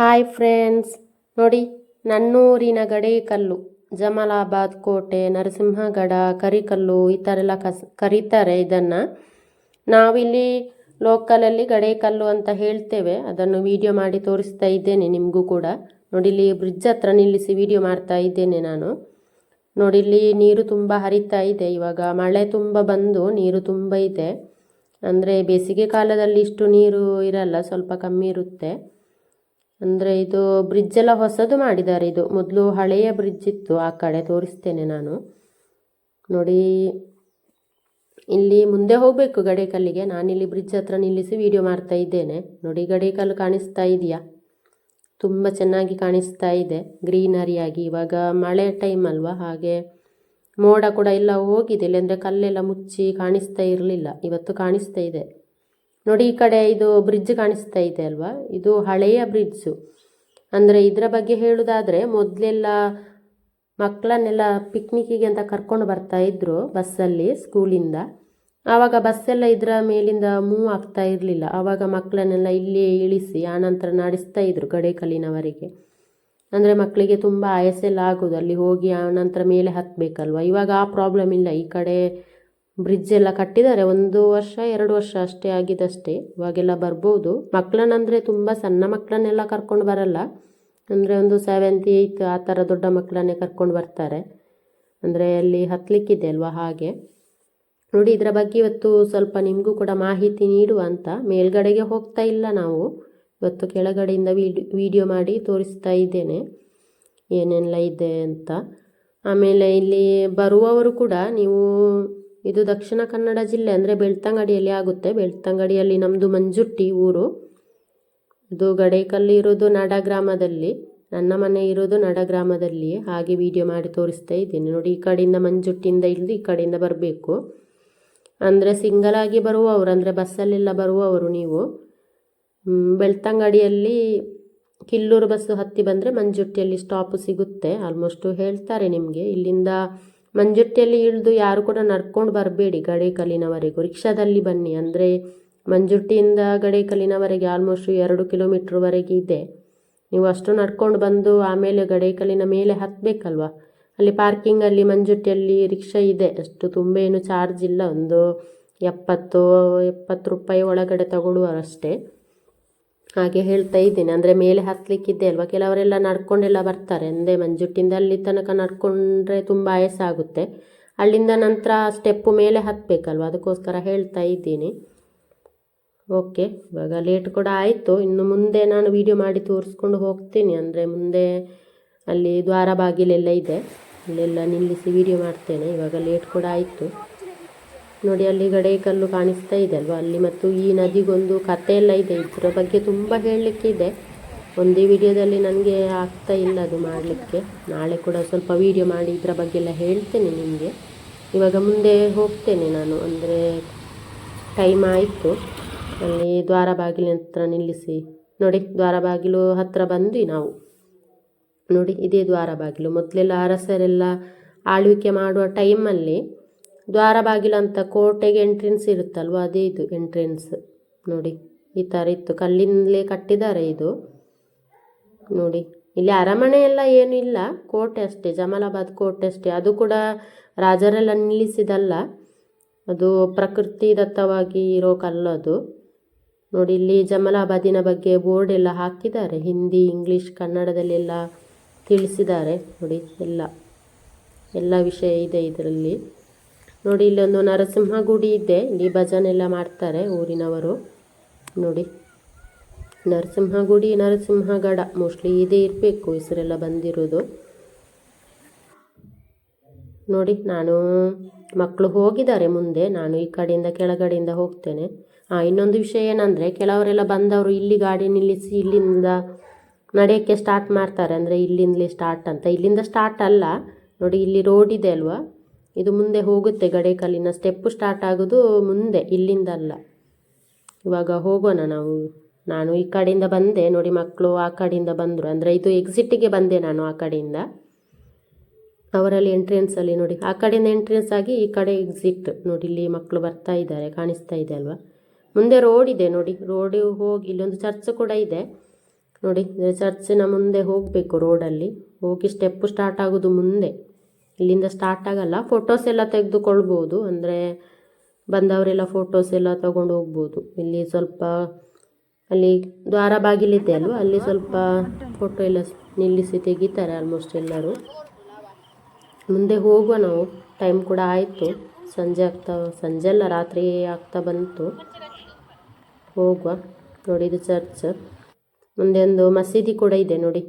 Hi friends. ನೋಡಿ, ನನ್ನೂರಿನ ಗಡೇಕಲ್ಲು, ಜಮಲಾಬಾದ್ ಕೋಟೆ, ನರಸಿಂಹಗಡ, ಕರಿಕಲ್ಲು ಈ ಥರ ಎಲ್ಲ ಕಸ್, ಕರೀತಾರೆ ಇದನ್ನು. ನಾವಿಲ್ಲಿ ಲೋಕಲಲ್ಲಿ ಗಡೇಕಲ್ಲು ಅಂತ ಹೇಳ್ತೇವೆ. ಅದನ್ನು ವಿಡಿಯೋ ಮಾಡಿ ತೋರಿಸ್ತಾ ಇದ್ದೇನೆ ನಿಮಗೂ ಕೂಡ. ನೋಡಿ, ಇಲ್ಲಿ ಬ್ರಿಡ್ಜ್ ಹತ್ರ ನಿಲ್ಲಿಸಿ ವಿಡಿಯೋ ಮಾಡ್ತಾ ಇದ್ದೇನೆ ನಾನು. ನೋಡಿ, ಇಲ್ಲಿ ನೀರು ತುಂಬ ಹರಿತಾ ಇದೆ. ಇವಾಗ ಮಳೆ ತುಂಬ ಬಂದು ನೀರು ತುಂಬ ಇದೆ. ಅಂದರೆ ಬೇಸಿಗೆ ಕಾಲದಲ್ಲಿ ಇಷ್ಟು ನೀರು ಇರಲ್ಲ, ಸ್ವಲ್ಪ ಕಮ್ಮಿ ಇರುತ್ತೆ. ಅಂದರೆ ಇದು ಬ್ರಿಡ್ಜ್ ಎಲ್ಲ ಹೊಸದು ಮಾಡಿದ್ದಾರೆ ಇದು. ಮೊದಲು ಹಳೆಯ ಬ್ರಿಡ್ಜ್ ಇತ್ತು, ಆ ಕಡೆ ತೋರಿಸ್ತೇನೆ ನಾನು. ನೋಡಿ, ಇಲ್ಲಿ ಮುಂದೆ ಹೋಗಬೇಕು ಗಡೇಕಲ್ಲಿಗೆ. ನಾನಿಲ್ಲಿ ಬ್ರಿಡ್ಜ್ ಹತ್ರ ನಿಲ್ಲಿಸಿ ವಿಡಿಯೋ ಮಾಡ್ತಾ ಇದ್ದೇನೆ. ನೋಡಿ, ಗಡೇಕಲ್ಲು ಕಾಣಿಸ್ತಾ ಇದೆಯಾ? ತುಂಬ ಚೆನ್ನಾಗಿ ಕಾಣಿಸ್ತಾ ಇದೆ. ಗ್ರೀನರಿಯಾಗಿ ಇವಾಗ ಮಳೆ ಟೈಮ್ ಅಲ್ವಾ? ಹಾಗೆ ಮೋಡ ಕೂಡ ಎಲ್ಲ ಹೋಗಿದೆ. ಇಲ್ಲಾಂದರೆ ಕಲ್ಲೆಲ್ಲ ಮುಚ್ಚಿ ಕಾಣಿಸ್ತಾ ಇರಲಿಲ್ಲ. ಇವತ್ತು ಕಾಣಿಸ್ತಾ ಇದೆ. ನೋಡಿ, ಈ ಕಡೆ ಇದು ಬ್ರಿಡ್ಜ್ ಕಾಣಿಸ್ತಾ ಇದೆ ಅಲ್ವಾ? ಇದು ಹಳೆಯ ಬ್ರಿಡ್ಜು ಅಂದರೆ ಇದರ ಬಗ್ಗೆ ಹೇಳುವುದಾದರೆ ಮೊದಲೆಲ್ಲ ಮಕ್ಕಳನ್ನೆಲ್ಲ ಪಿಕ್ನಿಕ್ಕಿಗೆ ಅಂತ ಕರ್ಕೊಂಡು ಬರ್ತಾ ಇದ್ರು ಬಸ್ಸಲ್ಲಿ ಸ್ಕೂಲಿಂದ ಆವಾಗ ಬಸ್ಸೆಲ್ಲ ಇದರ ಮೇಲಿಂದ ಮೂವ್ ಆಗ್ತಾ ಇರಲಿಲ್ಲ. ಆವಾಗ ಮಕ್ಕಳನ್ನೆಲ್ಲ ಇಲ್ಲಿಯೇ ಇಳಿಸಿ, ಆನಂತರ ನಡೆಸ್ತಾ ಇದ್ರು ಗಡೇಕಲ್ಲಿನವರೆಗೆ. ಅಂದರೆ ಮಕ್ಕಳಿಗೆ ತುಂಬ ಆಯಸ್ಸೆಲ್ಲ ಆಗೋದು. ಅಲ್ಲಿ ಹೋಗಿ ಆನಂತರ ಮೇಲೆ ಹತ್ತಬೇಕಲ್ವ ಇವಾಗ ಆ ಪ್ರಾಬ್ಲಮ್ ಇಲ್ಲ. ಈ ಕಡೆ ಬ್ರಿಡ್ಜ್ ಎಲ್ಲ ಕಟ್ಟಿದ್ದಾರೆ. ಒಂದು ವರ್ಷ, ಎರಡು ವರ್ಷ ಅಷ್ಟೇ ಆಗಿದಷ್ಟೇ ಇವಾಗೆಲ್ಲ ಬರ್ಬೋದು. ಮಕ್ಕಳನ್ನಂದರೆ ತುಂಬ ಸಣ್ಣ ಮಕ್ಕಳನ್ನೆಲ್ಲ ಕರ್ಕೊಂಡು ಬರಲ್ಲ. ಅಂದರೆ ಒಂದು ಸೆವೆಂತ್ ಏಯ್ತ್ ಆ ಥರ ದೊಡ್ಡ ಮಕ್ಕಳನ್ನೇ ಕರ್ಕೊಂಡು ಬರ್ತಾರೆ. ಅಂದರೆ ಅಲ್ಲಿ ಹತ್ತಲಿಕ್ಕಿದೆ ಅಲ್ವಾ ಹಾಗೆ. ನೋಡಿ, ಇದರ ಬಗ್ಗೆ ಇವತ್ತು ಸ್ವಲ್ಪ ನಿಮಗೂ ಕೂಡ ಮಾಹಿತಿ ನೀಡುವ ಅಂತ. ಮೇಲ್ಗಡೆಗೆ ಹೋಗ್ತಾ ಇಲ್ಲ ನಾವು. ಇವತ್ತು ಕೆಳಗಡೆಯಿಂದ ವಿಡಿ ವಿಡಿಯೋ ಮಾಡಿ ತೋರಿಸ್ತಾ ಇದ್ದೇನೆ. ಏನೆಲ್ಲ ಇದೆ ಅಂತ. ಆಮೇಲೆ ಇಲ್ಲಿ ಬರುವವರು ಕೂಡ ನೀವು ಇದು ದಕ್ಷಿಣ ಕನ್ನಡ ಜಿಲ್ಲೆ ಅಂದರೆ ಬೆಳ್ತಂಗಡಿಯಲ್ಲಿ ಆಗುತ್ತೆ. ಬೆಳ್ತಂಗಡಿಯಲ್ಲಿ ನಮ್ಮದು ಮಂಜುಟ್ಟಿ ಊರು. ಇದು ಗಡೈಕಲ್ಲಿ ಇರೋದು ನಡ ಗ್ರಾಮದಲ್ಲಿ. ನನ್ನ ಮನೆ ಇರೋದು ನಡ ಗ್ರಾಮದಲ್ಲಿಯೇ. ಹಾಗೆ ವಿಡಿಯೋ ಮಾಡಿ ತೋರಿಸ್ತಾ ಇದ್ದೀನಿ. ನೋಡಿ, ಈ ಕಡೆಯಿಂದ ಮಂಜುಟ್ಟಿಯಿಂದ ಇಳಿದು ಈ ಕಡೆಯಿಂದ ಬರಬೇಕು. ಅಂದರೆ ಸಿಂಗಲಾಗಿ ಬರುವವರು, ಅಂದರೆ ಬಸ್ಸಲ್ಲೆಲ್ಲ ಬರುವವರು ನೀವು. ಬೆಳ್ತಂಗಡಿಯಲ್ಲಿ ಕಿಲ್ಲೂರು ಬಸ್ಸು ಹತ್ತಿ ಬಂದರೆ ಮಂಜುಟ್ಟಿಯಲ್ಲಿ ಸ್ಟಾಪು ಸಿಗುತ್ತೆ. ಆಲ್ಮೋಸ್ಟು ಹೇಳ್ತಾರೆ ನಿಮಗೆ. ಇಲ್ಲಿಂದ ಮಂಜುಟ್ಟಿಯಲ್ಲಿ ಇಳಿದು ಯಾರು ಕೂಡ ನಡ್ಕೊಂಡು ಬರಬೇಡಿ. ಗಡೇಕಲ್ಲಿನವರೆಗೂ. ರಿಕ್ಷಾದಲ್ಲಿ ಬನ್ನಿ. ಅಂದರೆ ಮಂಜುಟ್ಟಿಯಿಂದ ಗಡೇಕಲ್ಲಿನವರೆಗೆ ಆಲ್ಮೋಸ್ಟ್ ಎರಡು ಕಿಲೋಮೀಟ್ರ್ವರೆಗೆ ಇದೆ. ನೀವು ಅಷ್ಟು ನಡ್ಕೊಂಡು ಬಂದು ಆಮೇಲೆ ಗಡೇಕಲ್ಲಿನ ಮೇಲೆ ಹತ್ತಬೇಕಲ್ವ ಅಲ್ಲಿ ಪಾರ್ಕಿಂಗಲ್ಲಿ ಮಂಜುಟ್ಟಿಯಲ್ಲಿ ರಿಕ್ಷಾ ಇದೆ. ಅಷ್ಟು ತುಂಬ ಏನು ಚಾರ್ಜ್ ಇಲ್ಲ. ಒಂದು ಎಪ್ಪತ್ತು ಎಪ್ಪತ್ತು ರೂಪಾಯಿ ಒಳಗಡೆ ತಗೊಳ್ಳುವರಷ್ಟೇ ಹಾಗೆ ಹೇಳ್ತಾ ಇದ್ದೇನೆ. ಅಂದರೆ ಮೇಲೆ ಹತ್ತಲಿಕ್ಕಿದ್ದೆ ಅಲ್ವಾ? ಕೆಲವರೆಲ್ಲ ನಡ್ಕೊಂಡೆಲ್ಲ ಬರ್ತಾರೆ. ಅಂದರೆ ಮಂಜುಟ್ಟಿಂದ ಅಲ್ಲಿ ತನಕ ನಡ್ಕೊಂಡ್ರೆ ತುಂಬ ಆಗುತ್ತೆ ಅಲ್ಲಿಂದ ನಂತರ ಸ್ಟೆಪ್ಪು ಮೇಲೆ ಹತ್ತಬೇಕಲ್ವ ಅದಕ್ಕೋಸ್ಕರ ಹೇಳ್ತಾ ಇದ್ದೀನಿ. ಓಕೆ ಇವಾಗ ಲೇಟ್ ಕೂಡ ಆಯಿತು. ಇನ್ನು ಮುಂದೆ ನಾನು ವಿಡಿಯೋ ಮಾಡಿ ತೋರಿಸ್ಕೊಂಡು ಹೋಗ್ತೀನಿ. ಅಂದರೆ ಮುಂದೆ ಅಲ್ಲಿ ದ್ವಾರ ಬಾಗಿಲೆಲ್ಲ ಇದೆ. ಅಲ್ಲೆಲ್ಲ ನಿಲ್ಲಿಸಿ ವಿಡಿಯೋ ಮಾಡ್ತೇನೆ. ಇವಾಗ ಲೇಟ್ ಕೂಡ ಆಯಿತು. ನೋಡಿ ಅಲ್ಲಿ ಗಡೆ ಕಲ್ಲು ಕಾಣಿಸ್ತಾ ಇದೆ ಅಲ್ವಾ? ಅಲ್ಲಿ ಮತ್ತು ಈ ನದಿಗೊಂದು ಕತೆ ಎಲ್ಲ ಇದೆ. ಇದರ ಬಗ್ಗೆ ತುಂಬ ಹೇಳಲಿಕ್ಕೆ ಇದೆ. ಒಂದೇ ವಿಡಿಯೋದಲ್ಲಿ ನನಗೆ ಆಗ್ತಾ ಇಲ್ಲ ಅದು ಮಾಡಲಿಕ್ಕೆ. ನಾಳೆ ಕೂಡ ಸ್ವಲ್ಪ ವಿಡಿಯೋ ಮಾಡಿ ಇದರ ಬಗ್ಗೆ ಎಲ್ಲ ಹೇಳ್ತೇನೆ ನಿಮಗೆ. ಇವಾಗ ಮುಂದೆ ಹೋಗ್ತೇನೆ ನಾನು. ಅಂದರೆ ಟೈಮ್ ಆಯಿತು. ಅಲ್ಲಿ ದ್ವಾರ ಬಾಗಿಲಿನ ಹತ್ರ ನಿಲ್ಲಿಸಿ. ನೋಡಿ ದ್ವಾರ ಬಾಗಿಲು ಹತ್ತಿರ ಬಂದ್ವಿ ನಾವು. ನೋಡಿ, ಇದೇ ದ್ವಾರ ಬಾಗಿಲು ಮೊದಲೆಲ್ಲ ಅರಸರೆಲ್ಲ ಆಳ್ವಿಕೆ ಮಾಡುವ ಟೈಮಲ್ಲಿ ದ್ವಾರ ಬಾಗಿಲು ಅಂತ ಕೋಟೆಗೆ ಎಂಟ್ರೆನ್ಸ್ ಇರುತ್ತಲ್ವ, ಅದೇ ಇದು ಎಂಟ್ರೆನ್ಸ್ ನೋಡಿ, ಈ ಥರ ಇತ್ತು. ಕಲ್ಲಿಂದಲೇ ಕಟ್ಟಿದ್ದಾರೆ ಇದು. ನೋಡಿ, ಇಲ್ಲಿ ಅರಮನೆ ಎಲ್ಲ ಏನೂ ಇಲ್ಲ. ಕೋಟೆ ಅಷ್ಟೇ, ಜಮಾಲಾಬಾದ್ ಕೋಟೆ ಅಷ್ಟೇ. ಅದು ಕೂಡ ರಾಜರೆಲ್ಲ ನಿಲ್ಲಿಸಿದಲ್ಲ. ಅದು ಪ್ರಕೃತಿದತ್ತವಾಗಿ ಇರೋ ಕಲ್ಲು ಅದು. ನೋಡಿ, ಇಲ್ಲಿ ಜಮಲಾಬಾದಿನ ಬಗ್ಗೆ ಬೋರ್ಡ್ ಎಲ್ಲ ಹಾಕಿದ್ದಾರೆ. ಹಿಂದಿ, ಇಂಗ್ಲೀಷ್ ಕನ್ನಡದಲ್ಲೆಲ್ಲ ತಿಳಿಸಿದ್ದಾರೆ. ನೋಡಿ, ಎಲ್ಲ ಎಲ್ಲ ವಿಷಯ ಇದೆ ಇದರಲ್ಲಿ. ನೋಡಿ, ಇಲ್ಲೊಂದು ನರಸಿಂಹ ಗುಡಿ ಇದೆ. ಇಲ್ಲಿ ಭಜನೆ ಎಲ್ಲ ಮಾಡ್ತಾರೆ ಊರಿನವರು. ನೋಡಿ ನರಸಿಂಹ ಗುಡಿ ನರಸಿಂಹಗಡ ಮೋಸ್ಟ್ಲಿ ಇದೇ ಇರಬೇಕು, ಹೆಸರೆಲ್ಲ ಬಂದಿರೋದು. ನೋಡಿ, ನಾನು ಮಕ್ಕಳು ಹೋಗಿದ್ದಾರೆ ಮುಂದೆ. ನಾನು ಈ ಕಡೆಯಿಂದ ಕೆಳಗಡೆಯಿಂದ ಹೋಗ್ತೇನೆ. ಹಾಂ ಇನ್ನೊಂದು ವಿಷಯ ಏನಂದರೆ, ಕೆಲವರೆಲ್ಲ ಬಂದವರು ಇಲ್ಲಿ ಗಾಡಿ ನಿಲ್ಲಿಸಿ ಇಲ್ಲಿಂದ ನಡೆಯೋಕ್ಕೆ ಸ್ಟಾರ್ಟ್ ಮಾಡ್ತಾರೆ. ಅಂದರೆ ಇಲ್ಲಿಂದಲೇ ಸ್ಟಾರ್ಟ್ ಅಂತ. ಇಲ್ಲಿಂದ ಸ್ಟಾರ್ಟ್ ಅಲ್ಲ. ನೋಡಿ, ಇಲ್ಲಿ ರೋಡ್ ಇದೆ ಅಲ್ವಾ? ಇದು ಮುಂದೆ ಹೋಗುತ್ತೆ ಗಡೇಕಲ್ಲಿನ ಸ್ಟೆಪ್ಪು ಸ್ಟಾರ್ಟ್ ಆಗೋದು ಮುಂದೆ ಇಲ್ಲಿಂದ ಅಲ್ಲ ಇವಾಗ ಹೋಗೋಣ ನಾವು. ನಾನು ಈ ಕಡೆಯಿಂದ ಬಂದೆ, ನೋಡಿ ಮಕ್ಕಳು ಆ ಕಡೆಯಿಂದ ಬಂದರು. ಅಂದರೆ ಇದು ಎಕ್ಸಿಟ್ಟಿಗೆ ಬಂದೆ ನಾನು ಆ ಕಡೆಯಿಂದ. ಅವರಲ್ಲಿ ಎಂಟ್ರೆನ್ಸಲ್ಲಿ ನೋಡಿ, ಆ ಕಡೆಯಿಂದ ಎಂಟ್ರೆನ್ಸ್ ಆಗಿ ಈ ಕಡೆ ಎಕ್ಸಿಟ್ ನೋಡಿ, ಇಲ್ಲಿ ಮಕ್ಕಳು ಬರ್ತಾ ಇದ್ದಾರೆ, ಕಾಣಿಸ್ತಾ ಇದೆ ಅಲ್ವಾ? ಮುಂದೆ ರೋಡ್ ಇದೆ, ನೋಡಿ. ರೋಡ್ ಹೋಗಿ ಇಲ್ಲೊಂದು ಚರ್ಚ್ ಕೂಡ ಇದೆ. ನೋಡಿ ಚರ್ಚಿನ ಮುಂದೆ ಹೋಗಬೇಕು ರೋಡಲ್ಲಿ ಹೋಗಿ ಸ್ಟೆಪ್ಪು ಸ್ಟಾರ್ಟ್ ಆಗೋದು ಮುಂದೆ. ಇಲ್ಲಿಂದ ಸ್ಟಾರ್ಟ್ ಆಗಲ್ಲ. ಫೋಟೋಸ್ ಎಲ್ಲ ತೆಗೆದುಕೊಳ್ಬೋದು. ಅಂದರೆ ಬಂದವರೆಲ್ಲ ಫೋಟೋಸ್ ಎಲ್ಲ ತಗೊಂಡು ಹೋಗ್ಬೋದು. ಇಲ್ಲಿ ಸ್ವಲ್ಪ ಅಲ್ಲಿ ದ್ವಾರ ಬಾಗಿಲಿದೆ ಅಲ್ವಾ? ಅಲ್ಲಿ ಸ್ವಲ್ಪ ಫೋಟೋ ಎಲ್ಲ ನಿಲ್ಲಿಸಿ ತೆಗಿತಾರೆ ಆಲ್ಮೋಸ್ಟ್ ಎಲ್ಲರೂ. ಮುಂದೆ ಹೋಗುವ ನಾವು. ಟೈಮ್ ಕೂಡ ಆಯಿತು. ಸಂಜೆ ಆಗ್ತಾ, ಸಂಜೆ ಅಲ್ಲ, ರಾತ್ರಿ ಆಗ್ತಾ ಬಂತು. ಹೋಗುವ. ನೋಡಿ ಚರ್ಚ್ ಮುಂದೆ ಒಂದು ಮಸೀದಿ ಕೂಡ ಇದೆ, ನೋಡಿ.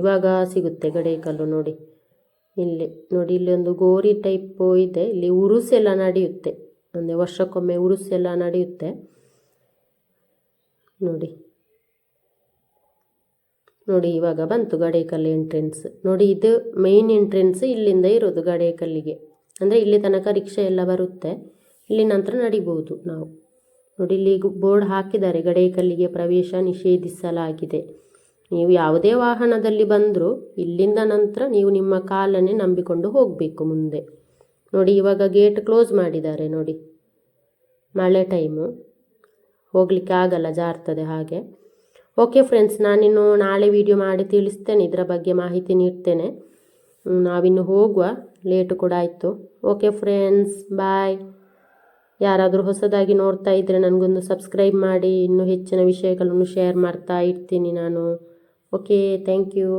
ಇವಾಗ ಸಿಗುತ್ತೆ ಗಡೇಕಲ್ಲು ನೋಡಿ. ಇಲ್ಲಿ ನೋಡಿ, ಇಲ್ಲಿ ಒಂದು ಗೋರಿ ಟೈಪ್ ಇದೆ. ಇಲ್ಲಿ ಉರುಸೆಲ್ಲ ನಡೆಯುತ್ತೆ. ಅಂದರೆ ವರ್ಷಕ್ಕೊಮ್ಮೆ ಉರುಸೆಲ್ಲ ನಡೆಯುತ್ತೆ. ನೋಡಿ. ನೋಡಿ, ಇವಾಗ ಬಂತು ಗಡೇಕಲ್ಲು ಎಂಟ್ರೆನ್ಸ್ ನೋಡಿ, ಇದು ಮೇನ್ ಎಂಟ್ರೆನ್ಸ್ ಇಲ್ಲಿಂದ ಇರೋದು ಗಡೇಕಲ್ಲಿಗೆ ಅಂದರೆ ಇಲ್ಲಿ ತನಕ ರಿಕ್ಷಾ ಎಲ್ಲ ಬರುತ್ತೆ. ಇಲ್ಲಿ ನಂತರ ನಡಿಬೋದು ನಾವು. ನೋಡಿ, ಇಲ್ಲಿ ಬೋರ್ಡ್ ಹಾಕಿದ್ದಾರೆ ಗಡೇಕಲ್ಲಿಗೆ ಪ್ರವೇಶ ನಿಷೇಧಿಸಲಾಗಿದೆ. ನೀವು ಯಾವುದೇ ವಾಹನದಲ್ಲಿ ಬಂದರೂ ಇಲ್ಲಿಂದ ನಂತರ ನೀವು ನಿಮ್ಮ ಕಾಲನ್ನೇ ನಂಬಿಕೊಂಡು ಹೋಗಬೇಕು ಮುಂದೆ. ನೋಡಿ, ಇವಾಗ ಗೇಟ್ ಕ್ಲೋಸ್ ಮಾಡಿದ್ದಾರೆ ನೋಡಿ. ಮಳೆ ಟೈಮು. ಹೋಗಲಿಕ್ಕೆ ಆಗಲ್ಲ, ಜಾರ್ತದೆ ಹಾಗೆ. ಓಕೆ ಫ್ರೆಂಡ್ಸ್, ನಾನಿನ್ನು ನಾಳೆ ವಿಡಿಯೋ ಮಾಡಿ ತಿಳಿಸ್ತೇನೆ, ಇದರ ಬಗ್ಗೆ ಮಾಹಿತಿ ನೀಡ್ತೇನೆ. ನಾವಿನ್ನು ಹೋಗುವ. ಲೇಟು ಕೂಡ ಆಯಿತು. Okay friends, bye. ಯಾರಾದರೂ ಹೊಸದಾಗಿ ನೋಡ್ತಾ ಇದ್ದರೆ ನನಗೊಂದು ಸಬ್ಸ್ಕ್ರೈಬ್ ಮಾಡಿ, ಇನ್ನೂ ಹೆಚ್ಚಿನ ವಿಷಯಗಳನ್ನು ಶೇರ್ ಮಾಡ್ತಾ ಇರ್ತೀನಿ ನಾನು. Okay thank you